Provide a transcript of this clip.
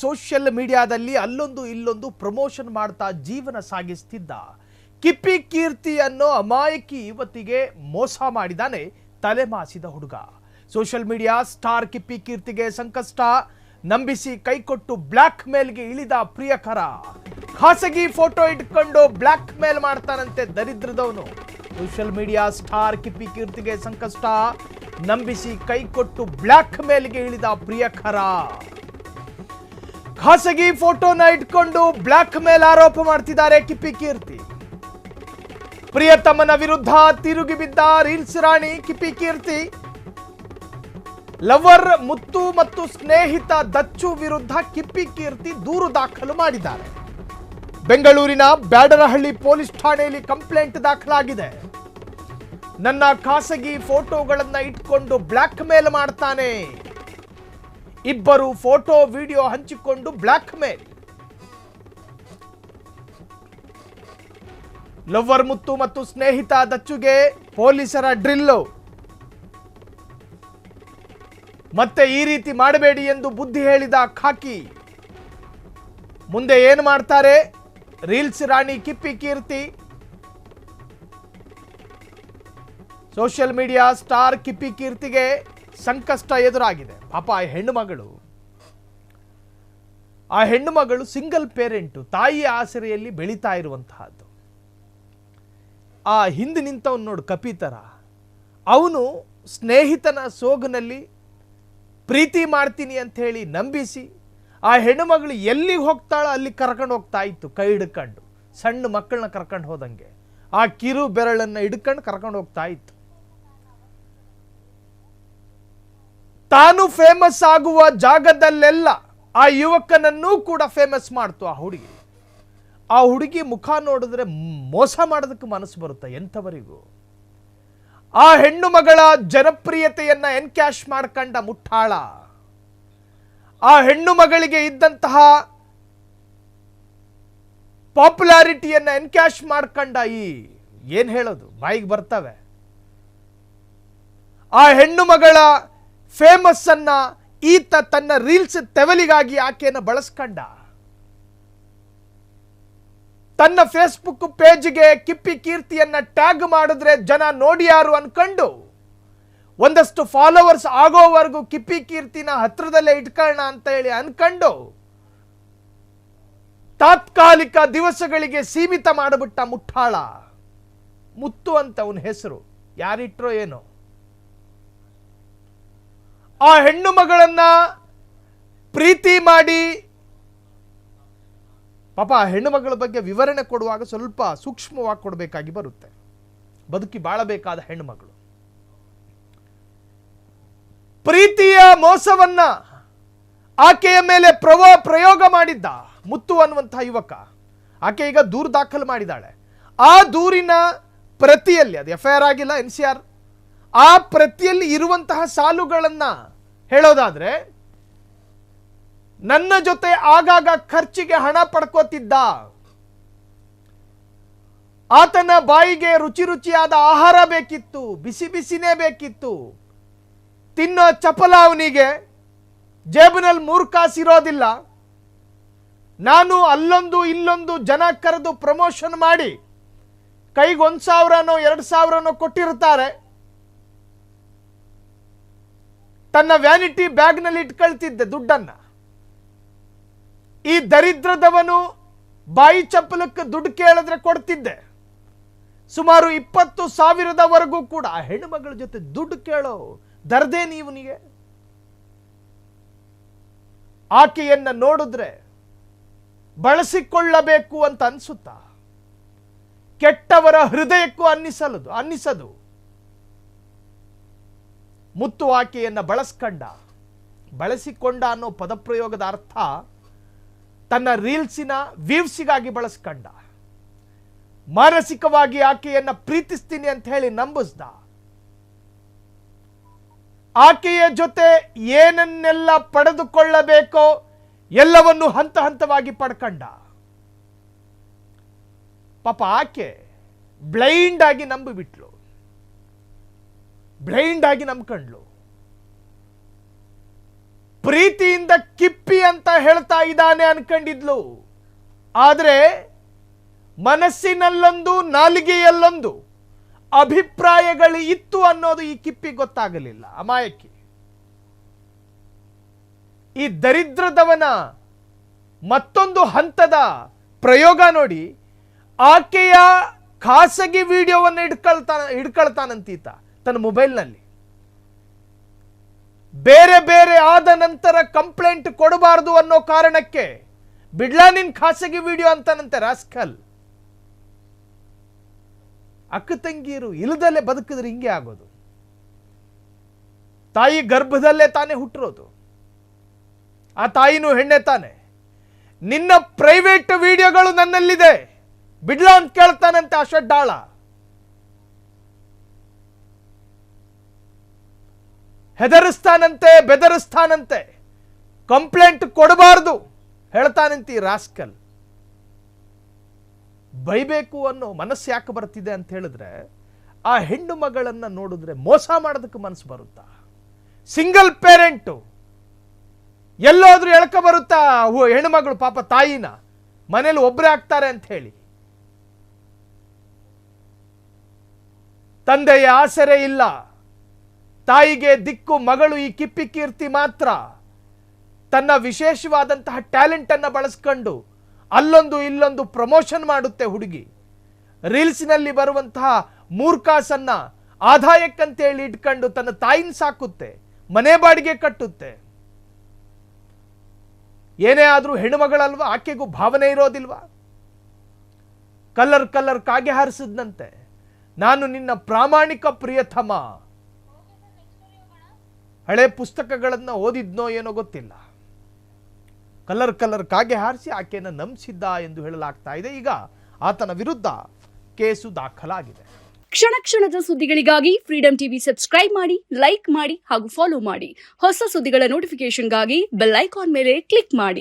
Social ಮೀಡಿಯಾದಲ್ಲಿ ಅಲ್ಲೊಂದು ಇಲ್ಲೊಂದು ಪ್ರಮೋಷನ್ ಮಾಡ್ತಾ ಜೀವನ ಸಾಗಿಸ್ತಿದ್ದ ಕಿಪ್ಪಿ ಕೀರ್ತಿ ಅನ್ನೋ ಅಮಾಯಕಿ ಯುವತಿಗೆ ಮೋಸ ಮಾಡಿದಾನೆ ತಲೆಮಾಸಿದ ಹುಡುಗ. ಸೋಷಿಯಲ್ ಮೀಡಿಯಾ ಸ್ಟಾರ್ ಕಿಪ್ಪಿ ಕೀರ್ತಿಗೆ ಸಂಕಷ್ಟ. ನಂಬಿಸಿ ಕೈಕೊಟ್ಟು ಬ್ಲ್ಯಾಕ್ ಮೇಲ್ಗೆ ಇಳಿದ ಪ್ರಿಯಕರ. ಖಾಸಗಿ ಫೋಟೋ ಇಟ್ಕೊಂಡು ಬ್ಲ್ಯಾಕ್ ಮೇಲ್ ಮಾಡ್ತಾನಂತೆ ದರಿದ್ರದವನು. ಸೋಷಿಯಲ್ ಮೀಡಿಯಾ ಸ್ಟಾರ್ ಕಿಪ್ಪಿ ಕೀರ್ತಿಗೆ ಸಂಕಷ್ಟ. ನಂಬಿಸಿ ಕೈಕೊಟ್ಟು ಬ್ಲ್ಯಾಕ್ ಮೇಲ್ಗೆ ಇಳಿದ ಪ್ರಿಯಕರ. ಖಾಸಗಿ ಫೋಟೋನ ಇಟ್ಕೊಂಡು ಬ್ಲ್ಯಾಕ್ ಮೇಲ್ ಆರೋಪ ಮಾಡ್ತಿದ್ದಾರೆ ಕಿಪ್ಪಿ ಕೀರ್ತಿ. ಪ್ರಿಯತಮ್ಮನ ವಿರುದ್ಧ ತಿರುಗಿ ಬಿದ್ದ ರೀಲ್ಸ್ ರಾಣಿ ಕಿಪಿ ಕೀರ್ತಿ. ಲವರ್, ಮುತ್ತು ಮತ್ತು ಸ್ನೇಹಿತ ದಚ್ಚು ವಿರುದ್ಧ ಕಿಪ್ಪಿ ಕೀರ್ತಿ ದೂರು ದಾಖಲು ಮಾಡಿದ್ದಾರೆ. ಬೆಂಗಳೂರಿನ ಬ್ಯಾಡರಹಳ್ಳಿ ಪೊಲೀಸ್ ಠಾಣೆಯಲ್ಲಿ ಕಂಪ್ಲೇಂಟ್ ದಾಖಲಾಗಿದೆ. ನನ್ನ ಖಾಸಗಿ ಫೋಟೋಗಳನ್ನ ಇಟ್ಕೊಂಡು ಬ್ಲ್ಯಾಕ್ ಮೇಲ್ ಮಾಡ್ತಾನೆ. ಇಬ್ಬರು ಫೋಟೋ, ವಿಡಿಯೋ ಹಂಚಿಕೊಂಡು ಬ್ಲ್ಯಾಕ್ ಮೇಲ್. ಲವ್ವರ್ ಮುತ್ತು ಮತ್ತು ಸ್ನೇಹಿತ ದಚ್ಚುಗೆ ಪೊಲೀಸರ ಡ್ರಿಲ್ಲು. ಮತ್ತೆ ಈ ರೀತಿ ಮಾಡಬೇಡಿ ಎಂದು ಬುದ್ಧಿ ಹೇಳಿದ ಖಾಕಿ. ಮುಂದೆ ಏನು ಮಾಡ್ತಾರೆ? ರೀಲ್ಸ್ ರಾಣಿ Kippi Keerthi. Social media star Kippi ಕೀರ್ತಿಗೆ ಸಂಕಷ್ಟ ಎದುರಾಗಿದೆ. ಪಾಪ ಆ ಹೆಣ್ಣು ಮಗಳು. ಆ ಹೆಣ್ಣು ಮಗಳು ಸಿಂಗಲ್ ಪೇರೆಂಟು ತಾಯಿಯ ಆಸರೆಯಲ್ಲಿ ಬೆಳೀತಾ ಇರುವಂತಹದ್ದು. ಆ ಹಿಂದೆ ನಿಂತವನು ನೋಡು ಕಪಿತರ ಅವನು ಸ್ನೇಹಿತನ ಸೋಗಿನಲ್ಲಿ ಪ್ರೀತಿ ಮಾಡ್ತೀನಿ ಅಂತ ಹೇಳಿ ನಂಬಿಸಿ ಆ ಹೆಣ್ಣುಮಗಳು ಎಲ್ಲಿಗೆ ಹೋಗ್ತಾಳೋ ಅಲ್ಲಿ ಕರ್ಕೊಂಡು ಹೋಗ್ತಾ ಇತ್ತು, ಕೈ ಹಿಡ್ಕೊಂಡು. ಸಣ್ಣ ಮಕ್ಕಳನ್ನ ಕರ್ಕೊಂಡು ಹೋದಂಗೆ. ಆ ಕಿರು ಬೆರಳನ್ನು ಹಿಡ್ಕೊಂಡು ಕರ್ಕೊಂಡು ಹೋಗ್ತಾ ಇತ್ತು. ತಾನು ಫೇಮಸ್ ಆಗುವ ಜಾಗದಲ್ಲೆಲ್ಲ ಆ ಯುವಕನನ್ನೂ ಕೂಡ ಫೇಮಸ್ ಮಾಡ್ತು ಆ ಹುಡುಗಿ. ಆ ಹುಡುಗಿ ಮುಖ ನೋಡಿದ್ರೆ ಮೋಸ ಮಾಡೋದಕ್ಕೆ ಮನಸ್ಸು ಬರುತ್ತೆ ಎಂಥವರಿಗೂ. ಆ ಹೆಣ್ಣು ಮಗಳ ಜನಪ್ರಿಯತೆಯನ್ನ ಎನ್ಕ್ಯಾಶ್ ಮಾಡ್ಕಂಡ ಮುಟ್ಟಾಳ ಆ ಹೆಣ್ಣು ಮಗಳಿಗೆ ಇದ್ದಂತಹ ಪಾಪ್ಯುಲಾರಿಟಿಯನ್ನ ಎನ್ಕ್ಯಾಶ್ ಮಾಡ್ಕೊಂಡ ಈ ಏನ್ ಹೇಳೋದು, ಬಾಯಿಗೆ ಬರ್ತವೆ. ಆ ಹೆಣ್ಣು ಮಗಳ ಫೇಮಸ್ ಅನ್ನ ಈತ ತನ್ನ ರೀಲ್ಸ್ ತೆವಲಿಗಾಗಿ ಆಕೆಯನ್ನು ಬಳಸ್ಕೊಂಡ. ತನ್ನ ಫೇಸ್ಬುಕ್ ಪೇಜ್ಗೆ ಕಿಪ್ಪಿ ಕೀರ್ತಿಯನ್ನ ಟ್ಯಾಗ್ ಮಾಡಿದ್ರೆ ಜನ ನೋಡಿ ಯಾರು ಅನ್ಕೊಂಡು. ಒಂದಷ್ಟು ಫಾಲೋವರ್ಸ್ ಆಗೋವರೆಗೂ ಕಿಪ್ಪಿ ಕೀರ್ತಿನ ಹತ್ರದಲ್ಲೇ ಇಟ್ಕೊಳ್ಳೋಣ ಅಂತ ಹೇಳಿ ಅನ್ಕೊಂಡು. ತಾತ್ಕಾಲಿಕ ದಿವಸಗಳಿಗೆ ಸೀಮಿತ ಮಾಡಿಬಿಟ್ಟ ಮುಟ್ಟಾಳ. ಮುತ್ತು ಅಂತ ಅವನ ಹೆಸರು. ಯಾರಿಟ್ರೋ ಏನೋ. ಆ ಹೆಣ್ಣು ಮಗಳನ್ನ ಪ್ರೀತಿ ಮಾಡಿ, ಪಾಪ ಆ ಹೆಣ್ಣು ಮಗಳ ಬಗ್ಗೆ ವಿವರಣೆ ಕೊಡುವಾಗ ಸ್ವಲ್ಪ ಸೂಕ್ಷ್ಮವಾಗಿ ಕೊಡಬೇಕಾಗಿ ಬರುತ್ತೆ. ಬದುಕಿ ಬಾಳಬೇಕಾದ ಹೆಣ್ಣು ಮಗಳು. ಪ್ರೀತಿಯ ಮೋಸವನ್ನ ಆಕೆಯ ಮೇಲೆ ಪ್ರವ, ಪ್ರಯೋಗ ಮಾಡಿದ್ದ ಮುತ್ತು ಅನ್ನುವಂತಹ ಯುವಕ, ಆಕೆ ಈಗ ದೂರು ದಾಖಲು ಮಾಡಿದ್ದಾಳೆ. ಆ ದೂರಿನ ಪ್ರತಿಯಲ್ಲಿ, ಅದು ಎಫ್ ಐ ಆರ್ ಆಗಿಲ್ಲ, ಎನ್ ಸಿ ಆರ್ ಆ ಪ್ರತಿಯಲ್ಲಿ ಇರುವಂತಹ ಸಾಲುಗಳನ್ನು ಹೇಳೋದಾದ್ರೆ, ನನ್ನ ಜೊತೆ ಆಗಾಗ ಖರ್ಚಿಗೆ ಹಣ ಪಡ್ಕೋತಿದ್ದ, ಆತನ ಬಾಯಿಗೆ ರುಚಿ ರುಚಿಯಾದ ಆಹಾರ ಬೇಕಿತ್ತು, ಬಿಸಿ ಬಿಸಿನೇ ಬೇಕಿತ್ತು, ತಿನ್ನೋ ಚಪಲ ಅವನಿಗೆ ಜೇಬಿನಲ್ಲಿ ಮೂರು ಕಾಸಿರೋದಿಲ್ಲ. ನಾನು ಅಲ್ಲೊಂದು ಇಲ್ಲೊಂದು ಜನ ಕರೆದು ಪ್ರಮೋಷನ್ ಮಾಡಿ ಕೈಗೆ ಒಂದು ಸಾವಿರನೋ ಎರಡು ಸಾವಿರನೋ ಕೊಟ್ಟಿರ್ತಾರೆ ತನ್ನ ವ್ಯಾನಿಟಿ ಬ್ಯಾಗ್ನಲ್ಲಿ ಇಟ್ಕೊಳ್ತಿದ್ದೆ ದುಡ್ಡನ್ನ. ಈ ದರಿದ್ರದವನು ಬಾಯಿ ಚಪ್ಪಲಕ್ಕೆ ದುಡ್ಡು ಕೇಳಿದ್ರೆ ಕೊಡ್ತಿದ್ದೆ. ಸುಮಾರು ಇಪ್ಪತ್ತು ಸಾವಿರದವರೆಗೂ ಕೂಡ ಆ ಹೆಣ್ಣುಮಗಳ ಜೊತೆ ದುಡ್ಡು ಕೇಳೋ ದರ್ದೇ ನೀವನಿಗೆ ಆಕೆಯನ್ನ ನೋಡಿದ್ರೆ ಬಳಸಿಕೊಳ್ಳಬೇಕು ಅಂತ ಅನ್ಸುತ್ತಾ? ಕೆಟ್ಟವರ ಹೃದಯಕ್ಕೂ ಅನ್ನಿಸಲದು, ಅನ್ನಿಸದು. ಮುತ್ತು ಆಕೆಯನ್ನ ಬಳಸ್ಕೊಂಡ, ಬಳಸಿಕೊಂಡ ಅನ್ನೋ ಪದಪ್ರಯೋಗದ ಅರ್ಥ ತನ್ನ ರೀಲ್ಸಿನ ವ್ಯೂವ್ಸಿಗಾಗಿ ಬಳಸ್ಕೊಂಡ. ಮಾನಸಿಕವಾಗಿ ಆಕೆಯನ್ನು ಪ್ರೀತಿಸ್ತೀನಿ ಅಂತ ಹೇಳಿ ನಂಬಿಸ್ದ. ಆಕೆಯ ಜೊತೆ ಏನನ್ನೆಲ್ಲ ಪಡೆದುಕೊಳ್ಳಬೇಕೋ ಎಲ್ಲವನ್ನು ಹಂತ ಹಂತವಾಗಿ ಪಡ್ಕಂಡ. ಪಾಪ ಆಕೆ ಬ್ಲೈಂಡ್ ಆಗಿ ನಂಬಿಬಿಟ್ಲು. ಬ್ಲೈಂಡ್ ಆಗಿ ನಂಬ್ಕೊಂಡ್ಲು. ಪ್ರೀತಿಯಿಂದ ಕಿಪ್ಪಿ ಅಂತ ಹೇಳ್ತಾ ಇದ್ದಾನೆ ಅನ್ಕೊಂಡಿದ್ಲು. ಆದರೆ ಮನಸ್ಸಿನಲ್ಲೊಂದು, ನಾಲಿಗೆಯಲ್ಲೊಂದು ಅಭಿಪ್ರಾಯಗಳು ಇತ್ತು ಅನ್ನೋದು ಈ ಕಿಪ್ಪಿ ಗೊತ್ತಾಗಲಿಲ್ಲ. ಅಮಾಯಕಿ. ಈ ದರಿದ್ರದವನ ಮತ್ತೊಂದು ಹಂತದ ಪ್ರಯೋಗ ನೋಡಿ. ಆಕೆಯ ಖಾಸಗಿ ವಿಡಿಯೋವನ್ನು ಹಿಡ್ಕೊಳ್ತಾನ ಹಿಡ್ಕೊಳ್ತಾನಂತೀತ. ತನ್ನ ಮೊಬೈಲ್ನಲ್ಲಿ. ಬೇರೆ ಬೇರೆ ಆದ ನಂತರ ಕಂಪ್ಲೇಂಟ್ ಕೊಡಬಾರದು ಅನ್ನೋ ಕಾರಣಕ್ಕೆ ಬಿಡ್ಲಾ ನಿನ್ ಖಾಸಗಿ ವಿಡಿಯೋ ಅಂತಾನಂತೆ ರಾಸ್ಕಲ್. ಅಕ್ಕ ತಂಗಿಯರು ಇಲ್ಲದಲ್ಲೇ ಬದುಕಿದ್ರೆ ಹಿಂಗೆ ಆಗೋದು. ತಾಯಿ ಗರ್ಭದಲ್ಲೇ ತಾನೇ ಹುಟ್ಟಿರೋದು. ಆ ತಾಯಿನೂ ಹೆಣ್ಣೆ ತಾನೆ. ನಿನ್ನ ಪ್ರೈವೇಟ್ ವಿಡಿಯೋಗಳು ನನ್ನಲ್ಲಿದೆ. ಬಿಡ್ಲಾ ಅಂತ ಕೇಳ್ತಾನಂತೆ ಆ ಹೆದರಿಸ್ತಾನಂತೆ, ಬೆದರಿಸ್ತಾನಂತೆ. ಕಂಪ್ಲೇಂಟ್ ಕೊಡಬಾರ್ದು. ಹೇಳ್ತಾನಂತಿ ರಾಸ್ಕಲ್. ಬೈಬೇಕು ಅನ್ನೋ ಮನಸ್ಸು ಯಾಕೆ ಬರ್ತಿದೆ ಅಂತ ಹೇಳಿದ್ರೆ, ಆ ಹೆಣ್ಣು ಮಗಳನ್ನು ನೋಡಿದ್ರೆ ಮೋಸ ಮಾಡೋದಕ್ಕೆ ಮನಸ್ಸು ಬರುತ್ತಾ? ಸಿಂಗಲ್ ಪೇರೆಂಟು ಎಲ್ಲೋದ್ರೂ ಎಳ್ಕ ಬರುತ್ತಾ? ಹು- ಹೆಣ್ಣುಮಗಳು ಪಾಪ ತಾಯಿನ. ಮನೇಲಿ ಒಬ್ಬರೇ ಆಗ್ತಾರೆ ಅಂತ ಹೇಳಿ. ತಂದೆಯ ಆಸರೆ ಇಲ್ಲ. ತಾಯಿಗೆ ದಿಕ್ಕು, ಮಗಳು ಈ ಕಿಪ್ಪಿ ಕೀರ್ತಿ ಮಾತ್ರ. ತನ್ನ ವಿಶೇಷವಾದಂತಹ ಟ್ಯಾಲೆಂಟನ್ನು ಬಳಸ್ಕೊಂಡು ಅಲ್ಲೊಂದು ಇಲ್ಲೊಂದು ಪ್ರಮೋಷನ್ ಮಾಡುತ್ತೆ ಹುಡುಗಿ. ರೀಲ್ಸ್ನಲ್ಲಿ ಬರುವಂತಹ ಮೂರ್ಖಾಸನ್ನ ಆದಾಯಕ್ಕಂತೇಳಿ ಇಟ್ಕೊಂಡು ತನ್ನ ತಾಯಿನ ಸಾಕುತ್ತೆ, ಮನೆ ಬಾಡಿಗೆ ಕಟ್ಟುತ್ತೆ. ಏನೇ ಆದರೂ ಹೆಣ್ಣುಮಗಳಲ್ವಾ, ಆಕೆಗೂ ಭಾವನೆ ಇರೋದಿಲ್ವಾ? ಕಲ್ಲರ್ ಕಲ್ಲರ್ ಕಾಗೆ ಹಾರಿಸಿದ್ನಂತೆ. ನಾನು ನಿನ್ನ ಪ್ರಾಮಾಣಿಕ ಪ್ರಿಯತಮ. ಹಳೆ ಪುಸ್ತಕಗಳನ್ನು ಓದಿದ್ನೋ ಏನೋ ಗೊತ್ತಿಲ್ಲ. ಕಲರ್ ಕಲರ್ ಕಾಗೆ ಹಾರಿಸಿ ಆಕೆಯನ್ನು ನಂಬಿಸಿದ್ದ ಎಂದು ಹೇಳಲಾಗ್ತಾ ಇದೆ. ಈಗ ಆತನ ವಿರುದ್ಧ ಕೇಸು ದಾಖಲಾಗಿದೆ. ಕ್ಷಣ ಕ್ಷಣದ ಸುದ್ದಿಗಳಿಗಾಗಿ ಫ್ರೀಡಂ ಟಿವಿ ಸಬ್ಸ್ಕ್ರೈಬ್ ಮಾಡಿ ಲೈಕ್ ಮಾಡಿ ಹಾಗೂ ಫಾಲೋ ಮಾಡಿ. ಹೊಸ ಸುದ್ದಿಗಳ ನೋಟಿಫಿಕೇಶನ್ಗಾಗಿ ಬೆಲ್ ಐಕಾನ್ ಮೇಲೆ ಕ್ಲಿಕ್ ಮಾಡಿ.